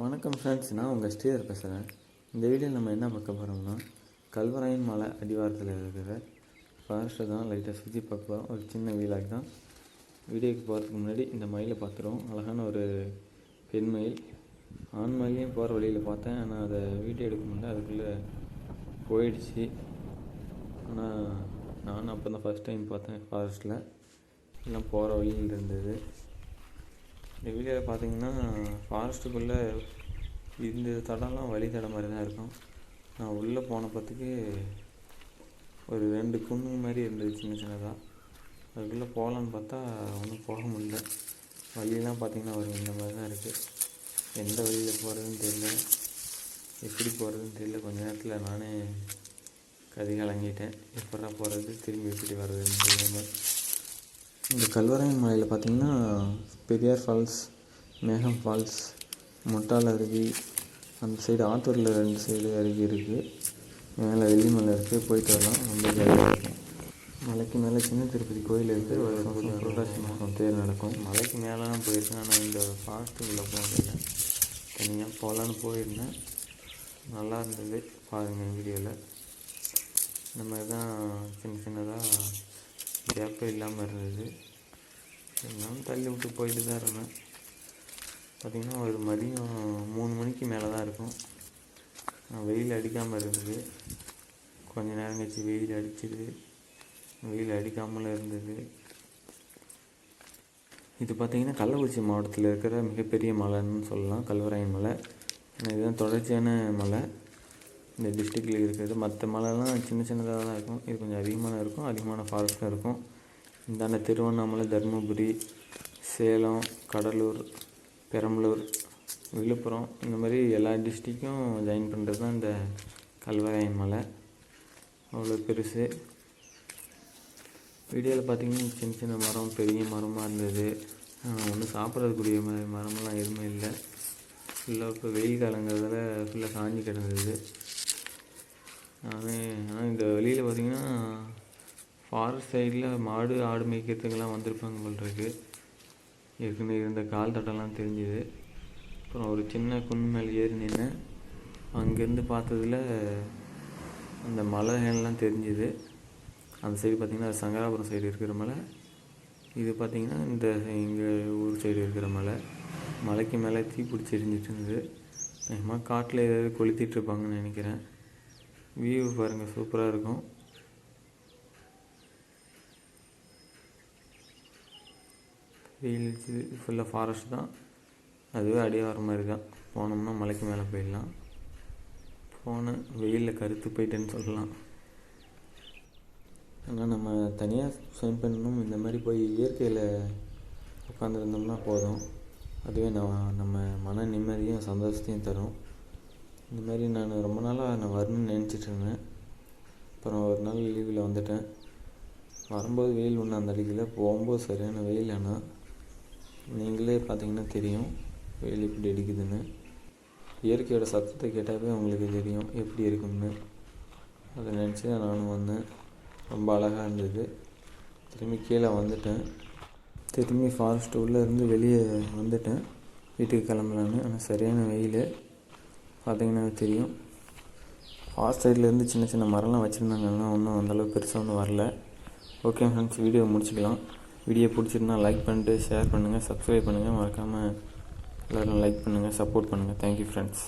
வணக்கம் ஃப்ரெண்ட்ஸ் நான் உங்கள் ஸ்ரீதர் பேசுகிறேன் இந்த வீடியோ நம்ம என்ன பார்க்க போகிறோம்னா கல்வராயன் மலை அடிவாரத்தில் இருக்கிற ஃபாரஸ்ட்டை தான் லைட்டாக சுற்றி பார்க்கலாம். ஒரு சின்ன வீலாக்கு தான். வீடியோக்கு போகிறதுக்கு முன்னாடி இந்த மயிலை பார்த்துருவோம். அழகான ஒரு பெண் மயில் ஆண் மயிலையும் போகிற வழியில் பார்த்தேன். ஆனால் அதை வீடியோ எடுக்க முடியல. அதுக்குள்ளே போயிடுச்சு. ஆனால் நானும் அப்போ தான் ஃபஸ்ட் டைம் பார்த்தேன் ஃபாரஸ்ட்டில் எல்லாம் போகிற வழியில் இருந்தது. இந்த பார்த்தீங்கன்னா ஃபாரஸ்ட்டுக்குள்ளே இந்த தடம்லாம் வழி தடம் மாதிரி தான் இருக்கும். நான் உள்ளே போன பத்துக்கு ஒரு ரெண்டு குண்டு மாதிரி இருந்தது சின்ன சின்னதாக அதுக்குள்ளே போகலான்னு பார்த்தா ஒன்றும் போக முடியல. வழியெல்லாம் பார்த்தீங்கன்னா ஒரு இந்த மாதிரி தான் இருக்குது எந்த வழியில் போகிறதுன்னு தெரியல. எப்படி போகிறதுன்னு தெரியல. கொஞ்ச நேரத்தில் நானே கதி கலங்கிட்டேன் எப்படா போகிறது திரும்பி எப்படி வர்றதுன்னு தெரியாமல் இந்த கல்வராயன் மலையில் பார்த்தீங்கன்னா பெரியார் ஃபால்ஸ் மேகம் ஃபால்ஸ் முட்டால் அருவி அந்த சைடு ஆத்தூரில் ரெண்டு சைடு அருவி இருக்குது மேலே வெள்ளிமலை இருக்குது போயிட்டு வரலாம். ரொம்ப ஜாலியாக இருக்கும். மலைக்கு மேலே சின்ன திருப்பதி கோயில் இருக்குது வருஷம் வருஷம் புரட்டாசி மாதம் தேர் நடக்கும். மலைக்கு மேலேலாம் போயிருக்கேன். ஆனால் இந்த ஃபால்ஸுக்குள்ளே போனதில்லை தனியாக போகலான்னு போயிருந்தேன். நல்லா இருந்தது. பாருங்கள் வீடியோவில் இந்த மாதிரி தான் சின்ன சின்னதாக கேப்பே இல்லாமல் இருந்தது. இருந்தாலும் தள்ளி விட்டு போயிட்டு தான் இருந்தேன். பார்த்திங்கன்னா ஒரு மதியம் மூணு மணிக்கு மேலே தான் இருக்கும் வெயில் அடிக்காமல் இருந்தது. கொஞ்ச நேரம் கழிச்சு வெயில் அடிச்சிது. வெயில் அடிக்காமல் இருந்தது. இது பார்த்திங்கன்னா கள்ளக்குறிச்சி மாவட்டத்தில் இருக்கிற மிகப்பெரிய மலைன்னு சொல்லலாம். கல்வராயன் மலை. இதுதான் தொடர்ச்சியான மலை. இந்த டிஸ்ட்ரிக்டில் இருக்கிறது மற்ற மலைலாம் சின்ன சின்னதாக தான் இருக்கும். இது கொஞ்சம் அதிகமான இருக்கும். அதிகமான ஃபாரஸ்ட்டும் இருக்கும். இந்தாண்ட திருவண்ணாமலை தருமபுரி சேலம் கடலூர் பெரம்பலூர் விழுப்புரம் இந்த மாதிரி எல்லா டிஸ்ட்ரிக்கும் ஜாயின் பண்ணுறது தான் இந்த கல்வராயன் மலை. அவ்வளோ பெருசு. வீடியோவில் பார்த்தீங்கன்னா சின்ன சின்ன மரம் பெரிய மரமாக இருந்தது. ஒன்றும் சாப்பிட்றதுக்கூடிய மரமெல்லாம் எதுவுமே இல்லை. ஃபுல்லாக இப்போ வெயில் காலங்கிறதால ஃபுல்லாக காஞ்சி கிடந்தது. ஆனால் இந்த வெளியில் பார்த்திங்கன்னா ஃபாரஸ்ட் சைடில் மாடு ஆடு மேய்க்கிறதுக்கெல்லாம் வந்திருப்பாங்க போல் இருக்கு. ஏற்கனவே இருந்த கால் தட்டெல்லாம் தெரிஞ்சுது. அப்புறம் ஒரு சின்ன குன் மேலே ஏறி நின்று அங்கேருந்து பார்த்ததில் அந்த மலைகள்லாம் தெரிஞ்சுது. அந்த சைடு பார்த்திங்கன்னா அது சங்கராபுரம் சைடு இருக்கிற மலை. இது பார்த்திங்கன்னா இந்த எங்கள் ஊர் சைடு இருக்கிற மலை. மலைக்கு மேலே தீ பிடிச்சி எரிஞ்சிட்டு இருந்தது. அதிகமாக காட்டில் ஏதாவது கொளுத்திட்டு இருப்பாங்கன்னு நினைக்கிறேன். வியூ பாருங்கள் சூப்பராக இருக்கும். வெயில் ஃபுல்லாக ஃபாரஸ்ட் தான். அதுவே அடியாகிற மாதிரி தான். போனோம்னா மலைக்கு மேலே போயிடலாம். போனேன் வெயிலில் கருத்து போயிட்டேன்னு சொல்லலாம். ஆனால் நம்ம தனியாக ஸ்விம் பண்ணணும். இந்த மாதிரி போய் இயற்கையில் உட்காந்துருந்தோம்னா போதும். அதுவே நம்ம நம்ம மன நிம்மதியும் சந்தோஷத்தையும் தரும். இந்த மாதிரி நான் ரொம்ப நாளாக நான் வரணும்னு நினச்சிட்டு இருந்தேன். அப்புறம் ஒரு நாள் லீவில் வந்துட்டேன். வரும்போது வெயில் ஒன்று அந்த அடிக்கல. போகும்போது சரியான வெயில் ஆனால் நீங்களே பார்த்தீங்கன்னா தெரியும் வெயில் இப்படி அடிக்குதுன்னு. இயற்கையோட சத்தத்தை கேட்டாவே உங்களுக்கு தெரியும் எப்படி இருக்கும்னு. அதை நினச்சி தான் நானும் வந்தேன். ரொம்ப அழகாக இருந்தது. திரும்பி கீழே வந்துட்டேன். திரும்பி ஃபாரஸ்ட் உள்ளே இருந்து வெளியே வந்துட்டேன். வீட்டுக்கு கிளம்பலான்னு. ஆனால் சரியான வெயில். பார்த்தீங்கன்னா தெரியும். ஃபாஸ்ட் சைட்லேருந்து சின்ன சின்ன மரம்லாம் வச்சுருந்தாங்க ஆனால் ஒன்றும் அந்தளவுக்கு பெருசாக ஒன்றும் வரல. ஓகே ஃப்ரெண்ட்ஸ் வீடியோ முடிச்சுக்கலாம். வீடியோ பிடிச்சிருந்தா லைக் பண்ணிட்டு ஷேர் பண்ணுங்கள் சப்ஸ்கிரைப் பண்ணுங்கள் மறக்காமல் எல்லோரும் லைக் பண்ணுங்கள் சப்போர்ட் பண்ணுங்கள் தேங்க்யூ ஃப்ரெண்ட்ஸ்